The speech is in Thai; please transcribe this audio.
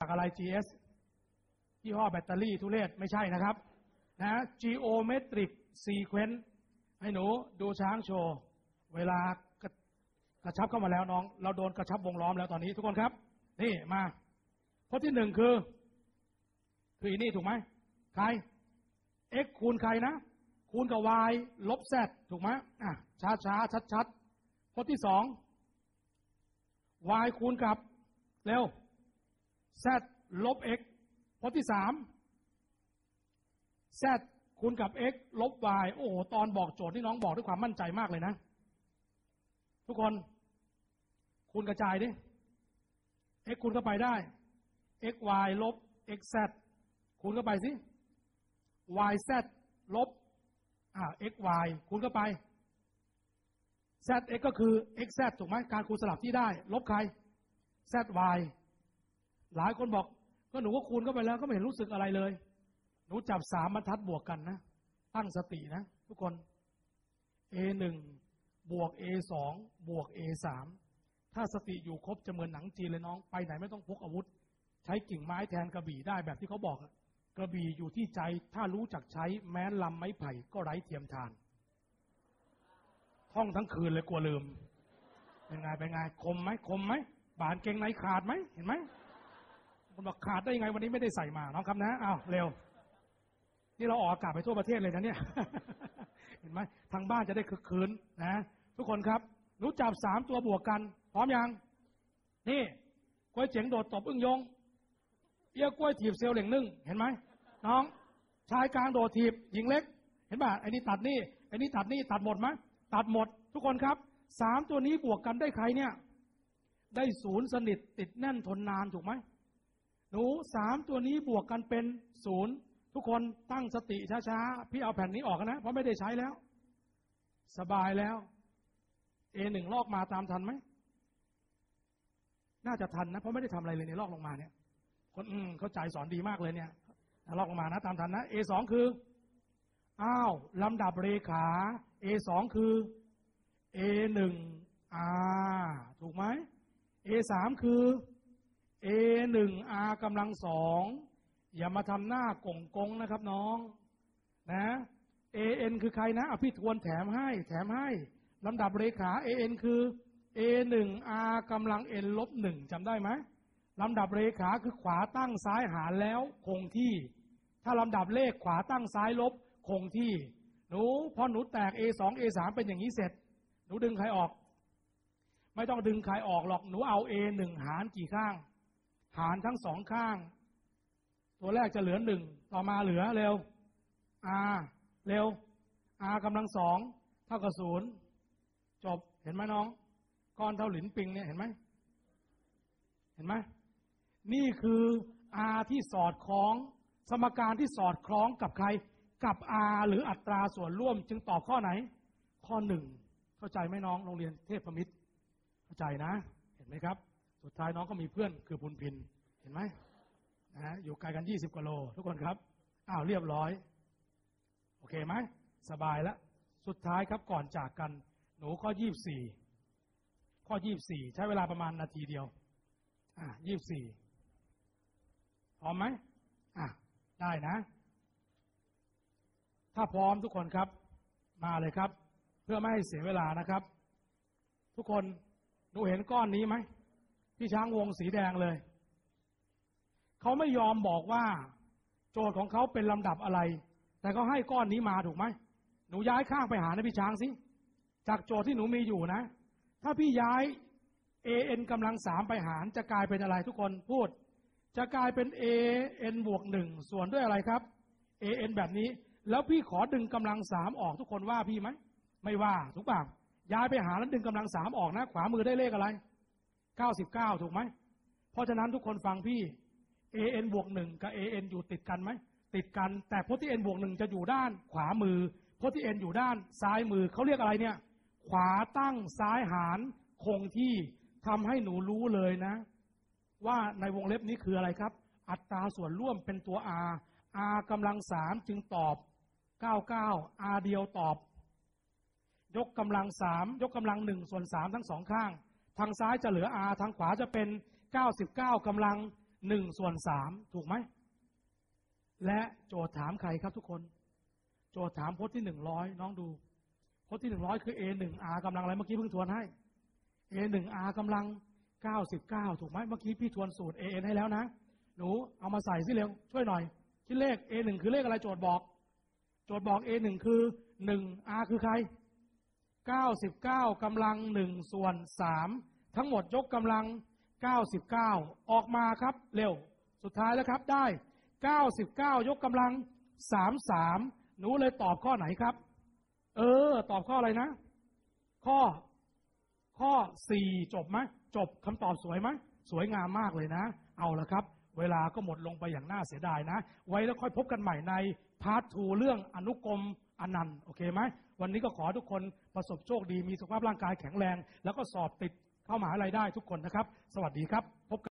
จากอะไร GS ยี่ห้อแบตเตอรี่ทุเรศไม่ใช่นะครับนะ geometric sequence ให้หนูดูช้างโชว์ เวลากระกระชับเข้ามาแล้วน้อง เราโดนกระชับวงล้อมแล้วตอนนี้ทุกคนครับ นี่มาข้อที่หนึ่งคือ คืออีนี่ถูกไหมใคร x คูณใครนะ คูณกับ y ลบ z ถูกไหมอะช้าช้าชัดชัดๆข้อที่สอง y คูณกับ เร็ว z ลบ x ข้อที่สาม z คูณกับ x ลบ y โอ้โห ตอนบอกโจทย์ที่น้องบอกด้วยความมั่นใจมากเลยนะ ทุกคน คูณกระจายดิ x คูณเข้าไปได้ x y ลบ x z คูณเข้าไปสิ y z ลบ อ่า x y คูณเข้าไป z x ก็คือ x z ถูกไหมการคูณสลับที่ได้ ลบใคร z y หลายคนบอก ก็หนูก็คูณเข้าไปแล้วก็ไม่เห็นรู้สึกอะไรเลย หนูจับสามบรรทัดบวกกันนะ ตั้งสตินะ ทุกคน a หนึ่งบวก a สองบวก a สามถ้าสติอยู่ครบจะเหมือนหนังจีนเลยน้อง ไปไหนไม่ต้องพกอาวุธ ใช้กิ่งไม้แทนกระบี่ได้แบบที่เขาบอกกระบี่อยู่ที่ใจ ถ้ารู้จักใช้แม้นลำไม้ไผ่ก็ไร้เทียมทานท่องทั้งคืนเลยกลัวลืม เป็นไงเป็นไงคมไหมคมไหมบานเกงในขาดไหมเห็นไหม คนบอกขาดได้ยังไงวันนี้ไม่ได้ใส่มาน้องครับนะอ้าวเร็ว นี่เราออกอากาศไปทั่วประเทศเลยนะเนี่ย เห็นไหมทางบ้านจะได้คึกคืนนะ ทุกคนครับรู้จับสามตัวบวกกัน พร้อมยัง นี่กล้วยเจ๋งโดดตบอึ้งยงเอี้ยกล้วยถีบเซลล์เหล่งนึ่งเห็นไหมน้อง ชายกลางโดดถีบหญิงเล็ก เห็นป่ะไอ้นี่ตัดนี่ไอ้นี่ตัดนี่ตัดหมดไหมตัดหมด ทุกคนครับสามตัวนี้บวกกันได้ใครเนี่ย ได้ศูนย์สนิทติดแน่นทนนานถูกไหม หนูสามตัวนี้บวกกันเป็นศูนย์ทุกคนตั้งสติช้าๆ พี่เอาแผ่นนี้ออกนะ เพราะไม่ได้ใช้แล้ว สบายแล้ว เอหนึ่งลอกมาตามทันไหม น่าจะทันนะ เพราะไม่ได้ทำอะไรเลยในลอกลงมาเนี่ย คนอืมเข้าใจสอนดีมากเลยเนี่ยลอกลงมานะ ตามทันนะ A สองคืออ้าวลำดับเรขา A สองคือ A หนึ่ง R ถูกไหม A สามคือ A หนึ่ง R กำลังสองอย่ามาทำหน้ากงกงนะครับน้อง นะ AN คือใครนะอาพี่ทวนแถมให้ แถมให้ลำดับเรขา AN คือ A หนึ่ง R กำลัง N ลบหนึ่งจำได้ไหมลำดับเรขาคือขวาตั้งซ้ายหารแล้วคงที่ ถ้าลำดับเลขขวาตั้งซ้ายลบคงที่ หนูพอหนูแตก A สอง A สามเป็นอย่างนี้เสร็จ หนูดึงใครออก ไม่ต้องดึงใครออกหรอกหนูเอา A หนึ่งหารกี่ข้าง หารทั้งสองข้าง ตัวแรกจะเหลือหนึ่งต่อมาเหลือเร็ว R เร็ว R กำลังสองเท่ากับศูนย์จบเห็นไหมน้อง ก้อนเท่าหลินปิงเนี่ยเห็นไหมเห็นไหมนี่คือ R ที่สอดคล้อง สมการที่สอดคล้องกับใคร กับ R หรืออัตราส่วนร่วม จึงตอบข้อไหน ข้อหนึ่งเข้าใจไหมน้องโรงเรียนเทพมิตร เข้าใจนะ เห็นไหมครับ สุดท้ายน้องก็มีเพื่อนคือบุญพิน เห็นไหมนะอยู่ไกลกันยี่สิบกว่าโล ทุกคนครับ อ้าวเรียบร้อย โอเคไหมสบายแล้วสุดท้ายครับก่อนจากกัน หนูข้อยี่บสี่ข้อยี่บสี่ใช้เวลาประมาณนาทีเดียว อะยี่บสี่พร้อมไหมอะได้นะ ถ้าพร้อมทุกคนครับ มาเลยครับ เพื่อไม่ให้เสียเวลานะครับ ทุกคนหนูเห็นก้อนนี้ไหม ที่ช้างวงสีแดงเลย เขาไม่ยอมบอกว่า โจทย์ของเขาเป็นลำดับอะไร แต่เขาให้ก้อนนี้มาถูกไหม หนูย้ายข้างไปหานะพี่ช้างสิ จากโจทย์ที่หนูมีอยู่นะ ถ้าพี่ย้าย an กำลังสามไปหารจะกลายเป็นอะไรทุกคนพูด จะกลายเป็น an บวกหนึ่งส่วนด้วยอะไรครับ an แบบนี้ แล้วพี่ขอดึงกำลังสามออกทุกคนว่าพี่ไหม ไม่ว่าถูกป่ะย้ายไปหาแล้วดึงกำลังสามออกนะ ขวามือได้เลขอะไร เก้าสิบเก้าถูกไหม เพราะฉะนั้นทุกคนฟังพี่ an บวกหนึ่งกับ an อยู่ติดกันไหม ติดกัน แต่โพที่ n บวกหนึ่งจะอยู่ด้านขวามือโพที่ n อยู่ด้านซ้ายมือเขาเรียกอะไรเนี่ย ขวาตั้งซ้ายหารคงที่ทำให้หนูรู้เลยนะ ว่าในวงเล็บนี้คืออะไรครับ อัตราส่วนร่วมเป็นตัว r r กำลังสามจึงตอบ 99 r เดียวตอบ ยกกำลังสามยกกำลังหนึ่งส่วนสามทั้งสองข้าง ทางซ้ายจะเหลือ r ทางขวาจะเป็น 99กำลังหนึ่งส่วนสามถูกไหม และโจทย์ถามใครครับทุกคน โจทย์ถามพจน์ที่หนึ่งร้อยน้องดูพจน์ที่หนึ่งร้อยคือ a หนึ่ง r กำลังอะไรเมื่อกี้เพิ่งทวนให้ a หนึ่ง r กำลังเก้าสิบเก้าถูกไหมเมื่อกี้พี่ทวนสูตร a n ให้แล้วนะ หนูเอามาใส่สิเร็ว ช่วยหน่อย คิดเลข a หนึ่งคือเลขอะไรโจทย์บอก โจทย์บอก a หนึ่งคือหนึ่ง r คือใคร เก้าสิบเก้ากำลังหนึ่งส่วนสามทั้งหมดยกกำลังเก้าสิบเก้าออกมาครับ เร็ว สุดท้ายแล้วครับได้เก้าสิบเก้ายกกำลังสามสามหนูเลยตอบข้อไหนครับ เออ ตอบข้ออะไรนะ ข้อ ข้อสี่จบไหมจบคำตอบสวยไหมสวยงามมากเลยนะ เอาละครับ เวลาก็หมดลงไปอย่างน่าเสียดายนะ ไว้แล้วค่อยพบกันใหม่ในพาร์ททูเรื่องอนุกรม อนันต์โอเคไหมวันนี้ก็ขอทุกคนประสบโชคดีมีสุขภาพร่างกายแข็งแรง แล้วก็สอบติดเข้ามหาลัยได้ทุกคนนะครับ สวัสดีครับพบกัน